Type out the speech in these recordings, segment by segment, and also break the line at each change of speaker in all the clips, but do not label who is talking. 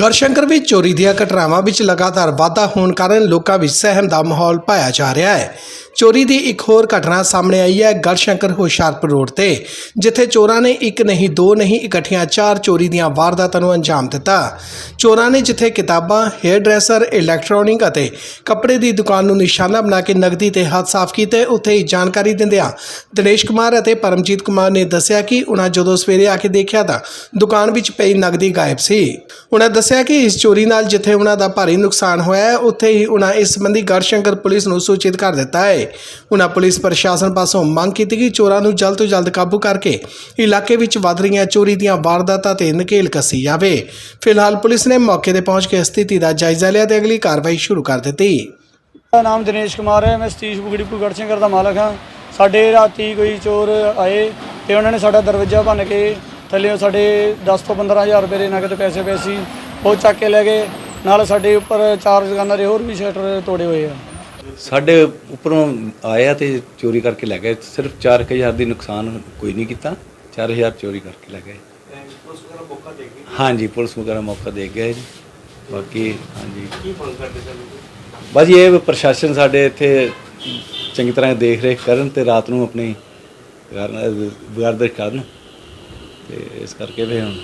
ਗੜਸ਼ੰਕਰ ਵਿੱਚ ਚੋਰੀ ਦੀਆਂ ਘਟਨਾਵਾਂ ਵਿੱਚ ਲਗਾਤਾਰ ਵਾਧਾ ਹੋਣ ਕਾਰਨ ਲੋਕਾਂ ਵਿੱਚ ਸਹਿਮ ਦਾ ਮਾਹੌਲ ਪਾਇਆ ਜਾ ਰਿਹਾ ਹੈ। ਚੋਰੀ ਦੀ ਇੱਕ ਹੋਰ ਘਟਨਾ ਸਾਹਮਣੇ ਆਈ ਹੈ ਗੜਸ਼ੰਕਰ ਹੁਸ਼ਿਆਰਪੁਰ ਰੋਡ ਤੇ, ਜਿੱਥੇ ਚੋਰਾਂ ਨੇ ਇੱਕ ਨਹੀਂ, ਦੋ ਨਹੀਂ, ਇਕੱਠੀਆਂ ਚਾਰ ਚੋਰੀ ਦੀਆਂ ਵਾਰਦਾਤਾਂ ਨੂੰ ਅੰਜਾਮ ਦਿੱਤਾ। ਚੋਰਾਂ ਨੇ ਜਿੱਥੇ ਕਿਤਾਬਾਂ ਹੇਅਰ ਡਰੈਸਰ ਇਲੈਕਟ੍ਰੋਨਿਕ ਅਤੇ ਕੱਪੜੇ ਦੀ ਦੁਕਾਨ ਨੂੰ ਨਿਸ਼ਾਨਾ ਬਣਾ ਕੇ ਨਗਦੀ ਤੇ ਹੱਥ ਸਾਫ਼ ਕੀਤੇ, ਉੱਥੇ ਹੀ ਜਾਣਕਾਰੀ ਦਿੰਦਿਆਂ ਦਿਨੇਸ਼ ਕੁਮਾਰ ਅਤੇ ਪਰਮਜੀਤ ਕੁਮਾਰ ਨੇ ਦੱਸਿਆ ਕਿ ਉਹਨਾਂ ਜਦੋਂ ਸਵੇਰੇ ਆ ਕੇ ਦੇਖਿਆ ਤਾਂ ਦੁਕਾਨ ਵਿੱਚ ਪਈ ਨਗਦੀ ਗਾਇਬ ਸੀ। ਉਹਨਾਂ ਦੱਸਿਆ ਕਿ ਇਸ ਚੋਰੀ ਨਾਲ ਜਿੱਥੇ ਉਹਨਾਂ ਦਾ ਭਾਰੀ ਨੁਕਸਾਨ ਹੋਇਆ ਹੈ, ਉੱਥੇ ਹੀ ਉਹਨਾਂ ਇਸ ਸੰਬੰਧੀ ਗੜਸ਼ੰਕਰ ਪੁਲਿਸ ਨੂੰ ਸੂਚਿਤ ਕਰ ਦਿੱਤਾ ਹੈ। ਉਹਨਾਂ ਪੁਲਿਸ ਪ੍ਰਸ਼ਾਸਨ ਪਾਸੋਂ ਮੰਗ ਕੀਤੀ ਕਿ ਚੋਰਾਂ ਨੂੰ ਜਲਦ ਤੋਂ ਜਲਦ ਕਾਬੂ ਕਰਕੇ ਇਲਾਕੇ ਵਿੱਚ ਵੱਧ ਰਹੀਆਂ ਚੋਰੀ ਦੀਆਂ ਵਾਰਦਾਤਾਂ ਤੇ ਨਕੇਲ ਕੱਸੀ ਜਾਵੇ। ਫਿਲਹਾਲ ਪੁਲਿਸ ਨੇ ਮੌਕੇ ਤੇ ਪਹੁੰਚ ਕੇ ਸਥਿਤੀ ਦਾ ਜਾਇਜ਼ਾ ਲਿਆ ਤੇ ਅਗਲੀ ਕਾਰਵਾਈ ਸ਼ੁਰੂ ਕਰ ਦਿੱਤੀ।
ਮੇਰਾ ਨਾਮ ਦਿਨੇਸ਼ ਕੁਮਾਰ ਹੈ, ਮੈਂ ਸਤੀਸ਼ ਬੁਗੜੀ ਬੁਗੜੀਪੁਰ ਗੜਸ਼ੰਕਰ ਦਾ ਮਾਲਕ ਹਾਂ। ਸਾਡੇ ਰਾਤੀ ਕੋਈ ਚੋਰ ਆਏ ਤੇ ਉਹਨਾਂ ਨੇ ਸਾਡਾ ਦਰਵਾਜ਼ਾ ਭੰਨ ਕੇ ਥੱਲੇ ਸਾਡੇ 10 ਤੋਂ 15000 ਰੁਪਏ ਦੇ ਨਗਦ ਪੈਸੇ ਪਏ ਸੀ, ਉਹ ਚੱਕ ਕੇ ਲੈ ਗਏ। ਨਾਲ ਸਾਡੇ ਉੱਪਰ ਚਾਰ ਦੁਕਾਨਾਂ ਦੇ ਹੋਰ ਵੀ ਸ਼ਟਰ ਤੋੜੇ ਹੋਏ ਆ।
ਸਾਡੇ ਉੱਪਰੋਂ ਆਇਆ ਤੇ ਚੋਰੀ ਕਰਕੇ ਲੈ ਗਏ। ਸਿਰਫ 4000 ਦੀ ਨੁਕਸਾਨ ਕੋਈ ਨਹੀਂ ਕੀਤਾ। 4000 ਚੋਰੀ ਕਰਕੇ ਲੈ ਗਏ। ਹਾਂਜੀ ਪੁਲਿਸ ਵਗੈਰਾ ਮੌਕਾ ਦੇ ਗਿਆ ਜੀ। ਬਾਕੀ ਹਾਂਜੀ। ਕੀ ਮੰਗ ਕਰਦੇ ਸਨ ਬਸ ਇਹ ਪ੍ਰਸ਼ਾਸਨ ਸਾਡੇ ਇੱਥੇ ਚੰਗੀ ਤਰ੍ਹਾਂ ਦੇਖ ਰੇਖ ਕਰਨ ਤੇ ਰਾਤ ਨੂੰ ਆਪਣੀ ਵਿਗਾਰਦਰ ਕਰਨ ਤੇ ਇਸ ਕਰਕੇ ਵੀ ਹੁਣ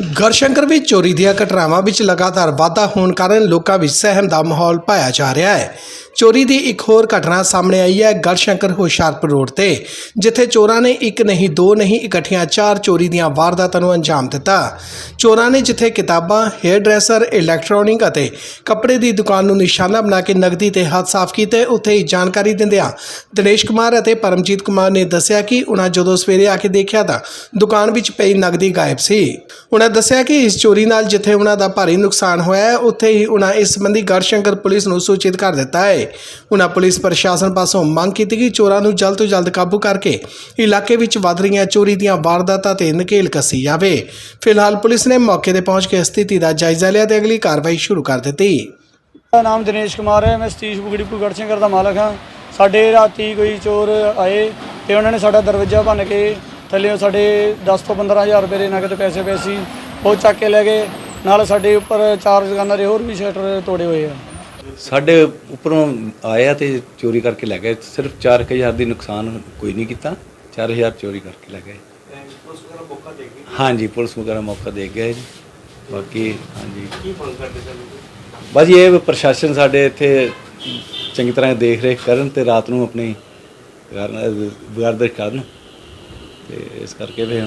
ਗੜਸ਼ੰਕਰ ਵਿੱਚ ਚੋਰੀ ਦੀਆਂ ਘਟਨਾਵਾਂ ਵਿੱਚ ਲਗਾਤਾਰ ਵਾਧਾ ਹੋਣ ਕਾਰਨ ਲੋਕਾਂ ਵਿੱਚ ਸਹਿਮ ਦਾ ਮਾਹੌਲ ਪਾਇਆ ਜਾ ਰਿਹਾ ਹੈ। ਚੋਰੀ ਦੀ ਇੱਕ ਹੋਰ ਘਟਨਾ ਸਾਹਮਣੇ ਆਈ ਹੈ ਗੜਸ਼ੰਕਰ ਹੁਸ਼ਿਆਰਪੁਰ ਰੋਡ ਤੇ, ਜਿੱਥੇ ਚੋਰਾਂ ਨੇ ਇੱਕ ਨਹੀਂ, ਦੋ ਨਹੀਂ, ਇਕੱਠੀਆਂ ਚਾਰ ਚੋਰੀ ਦੀਆਂ ਵਾਰਦਾਤਾਂ ਨੂੰ ਅੰਜਾਮ ਦਿੱਤਾ। ਚੋਰਾਂ ਨੇ ਜਿੱਥੇ ਕਿਤਾਬਾਂ ਹੇਅਰ ਡਰੈਸਰ ਇਲੈਕਟ੍ਰੋਨਿਕ ਅਤੇ ਕੱਪੜੇ ਦੀ ਦੁਕਾਨ ਨੂੰ ਨਿਸ਼ਾਨਾ ਬਣਾ ਕੇ ਨਗਦੀ ਤੇ ਹੱਥ ਸਾਫ਼ ਕੀਤੇ, ਉੱਥੇ ਹੀ ਜਾਣਕਾਰੀ ਦਿੰਦਿਆਂ ਦਿਨੇਸ਼ ਕੁਮਾਰ ਅਤੇ ਪਰਮਜੀਤ ਕੁਮਾਰ ਨੇ ਦੱਸਿਆ ਕਿ ਉਹਨਾਂ ਜਦੋਂ ਸਵੇਰੇ ਆ ਕੇ ਦੇਖਿਆ ਤਾਂ ਦੁਕਾਨ ਵਿੱਚ ਪਈ ਨਗਦੀ ਗਾਇਬ ਸੀ। ਉਹਨਾਂ ਦੱਸਿਆ ਕਿ ਇਸ ਚੋਰੀ ਨਾਲ ਜਿੱਥੇ ਉਹਨਾਂ ਦਾ ਭਾਰੀ ਨੁਕਸਾਨ ਹੋਇਆ ਹੈ, ਉੱਥੇ ਹੀ ਉਹਨਾਂ ਇਸ ਸੰਬੰਧੀ ਗੜਸ਼ੰਕਰ ਪੁਲਿਸ ਨੂੰ ਸੂਚਿਤ ਕਰ ਦਿੱਤਾ ਹੈ। ਉਹਨਾਂ ਪੁਲਿਸ ਪ੍ਰਸ਼ਾਸਨ ਪਾਸੋਂ ਮੰਗ ਕੀਤੀ ਕਿ ਚੋਰਾਂ ਨੂੰ ਜਲਦ ਤੋਂ ਜਲਦ ਕਾਬੂ ਕਰਕੇ ਇਲਾਕੇ ਵਿੱਚ ਵੱਧ ਰਹੀਆਂ ਚੋਰੀ ਦੀਆਂ ਵਾਰਦਾਤਾਂ ਤੇ ਨਕੇਲ ਕੱਸੀ ਜਾਵੇ। ਫਿਲਹਾਲ ਪੁਲਿਸ ਨੇ ਮੌਕੇ ਤੇ ਪਹੁੰਚ ਕੇ ਸਥਿਤੀ ਦਾ ਜਾਇਜ਼ਾ ਲਿਆ ਤੇ ਅਗਲੀ ਕਾਰਵਾਈ ਸ਼ੁਰੂ ਕਰ ਦਿੱਤੀ।
ਮੇਰਾ ਨਾਮ ਦਿਨੇਸ਼ ਕੁਮਾਰ ਹੈ, ਮੈਂ ਸਤੀਸ਼ ਬੁਗੜੀਪੁਰ ਗੜਸ਼ੰਕਰ ਦਾ ਮਾਲਕ ਹਾਂ। ਸਾਡੇ ਰਾਤੀ ਕੋਈ ਚੋਰ ਆਏ ਤੇ ਉਹਨਾਂ ਨੇ ਸਾਡਾ ਦਰਵਾਜ਼ਾ ਭੰਨ ਕੇ ਥੱਲੇ ਸਾਡੇ 10 ਤੋਂ 15000 ਰੁਪਏ ਦੇ ਨਗਦ ਪੈਸੇ ਪਏ ਸੀ ਉਹ ਚੱਕ ਕੇ ਲੈ ਗਏ। ਨਾਲ ਸਾਡੇ ਉੱਪਰ ਚਾਰ ਦੁਕਾਨਾਂ ਦੇ ਹੋਰ ਵੀ ਸ਼ਟਰ ਤੋੜੇ ਹੋਏ ਆ।
ਸਾਡੇ ਉੱਪਰੋਂ ਆਇਆ ਤੇ ਚੋਰੀ ਕਰਕੇ ਲੈ ਗਏ। ਸਿਰਫ 4000 ਦੀ ਨੁਕਸਾਨ ਕੋਈ ਨਹੀਂ ਕੀਤਾ। 4000 ਚੋਰੀ ਕਰਕੇ ਲੈ ਗਏ। ਹਾਂਜੀ ਪੁਲਿਸ ਵਗੈਰਾ ਮੌਕਾ ਦੇ ਗਿਆ ਜੀ। ਬਾਕੀ ਹਾਂਜੀ। ਕੀ ਮੰਗ ਕਰਦੇ ਸਨ ਬਸ ਇਹ ਪ੍ਰਸ਼ਾਸਨ ਸਾਡੇ ਇੱਥੇ ਚੰਗੀ ਤਰ੍ਹਾਂ ਦੇਖ ਰੇਖ ਕਰਨ ਤੇ ਰਾਤ ਨੂੰ ਆਪਣੀ ਵਿਗਾਰਦਰ ਕਰਨ ਤੇ ਇਸ ਕਰਕੇ ਵੀ